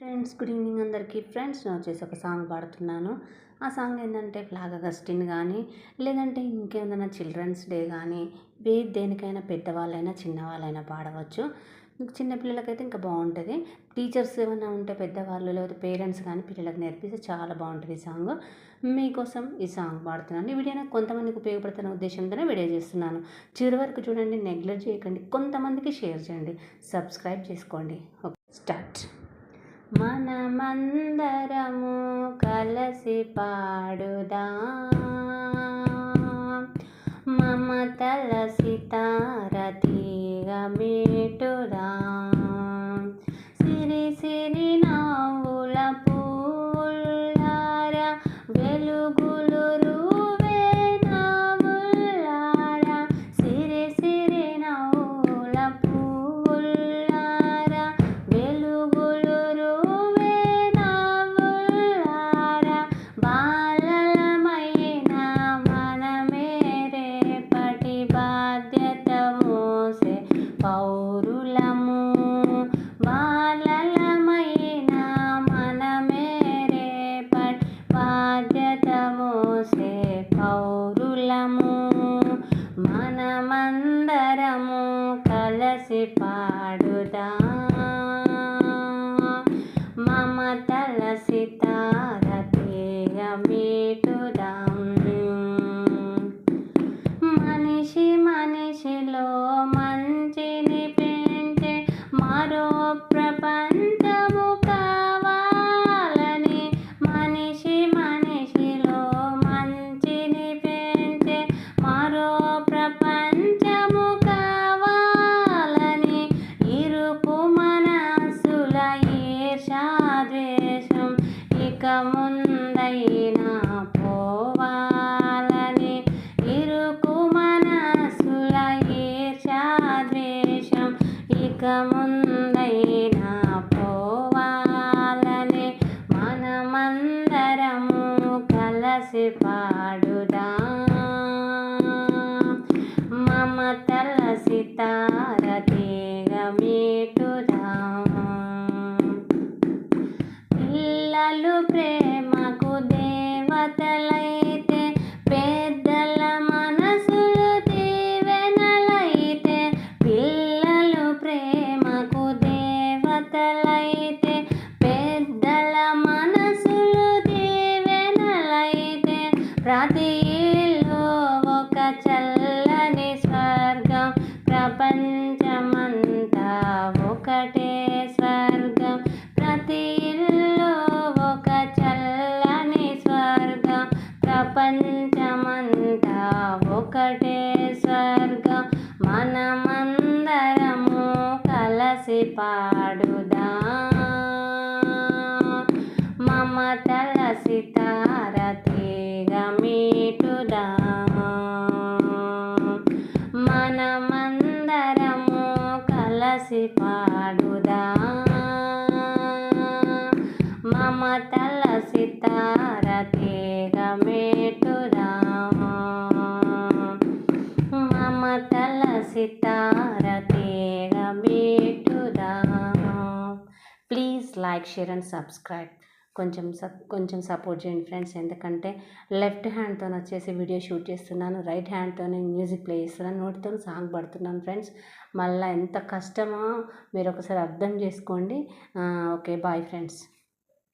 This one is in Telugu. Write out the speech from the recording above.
ఫ్రెండ్స్ గుడ్ ఈవినింగ్ అందరికీ. ఫ్రెండ్స్ నేను వచ్చేసి ఒక సాంగ్ పాడుతున్నాను. ఆ సాంగ్ ఏంటంటే ఫ్లాగ్ అగస్టిన్ కానీ లేదంటే ఇంకేమైనా చిల్డ్రన్స్ డే కానీ వే దేనికైనా పెద్దవాళ్ళైనా చిన్నవాళ్ళైనా పాడవచ్చు. చిన్నపిల్లలకైతే ఇంకా బాగుంటుంది. టీచర్స్ ఏమైనా ఉంటే పెద్దవాళ్ళు లేదా పేరెంట్స్ కానీ పిల్లలకు నేర్పిస్తే చాలా బాగుంటుంది ఈ సాంగ్. మీకోసం ఈ సాంగ్ పాడుతున్నాను. ఈ వీడియో నాకు కొంతమందికి ఉపయోగపడుతున్న ఉద్దేశంతోనే వీడియో చేస్తున్నాను. చివరి వరకు చూడండి నెగ్లెక్ట్ చేయకండి. కొంతమందికి షేర్ చేయండి. సబ్స్క్రైబ్ చేసుకోండి. Okay start. మనమందరము కలసి పాడుదా. మమతల సితారతీగ మీటుదా. సిరి సిరి నా కలసి పాడుదా మమతల సితార తీగ మీటుదాం మనిషి మనిషిలో మంచిని పెంచే మరో ఇక ముందైనా పోవాలని ఇరుకు మనసుల ఈర్షాద్వేషం ఇక ముందైనా పోవాలని మనమందరము కలసి పాడుదా. మమతల సితార పిల్లలు ప్రేమకు దేవతలైతే పెద్దల మనసులు దీవెనలైతే పిల్లలు ప్రేమకు దేవతలైతే పెద్దల మనసులు దీవెనలైతే ప్రతి పాడుదా. మమతల సితార తీగ మీటుదా. మనమందరము కలసి పాడుదా. మమతల సితార తీగ మీటుదా. మమతల సితార తీగ మీ please like share and subscribe. కొంచెం సప్ కొంచెం సపోర్ట్ చేయండి ఫ్రెండ్స్. ఎందుకంటే లెఫ్ట్ హ్యాండ్తో వచ్చేసి వీడియో షూట్ చేస్తున్నాను. రైట్ హ్యాండ్తో మ్యూజిక్ ప్లే చేస్తున్నాను. నోటితో సాంగ్ పడుతున్నాను ఫ్రెండ్స్. మళ్ళీ ఎంత కష్టమో మీరు ఒకసారి అర్థం చేసుకోండి. Okay bye friends.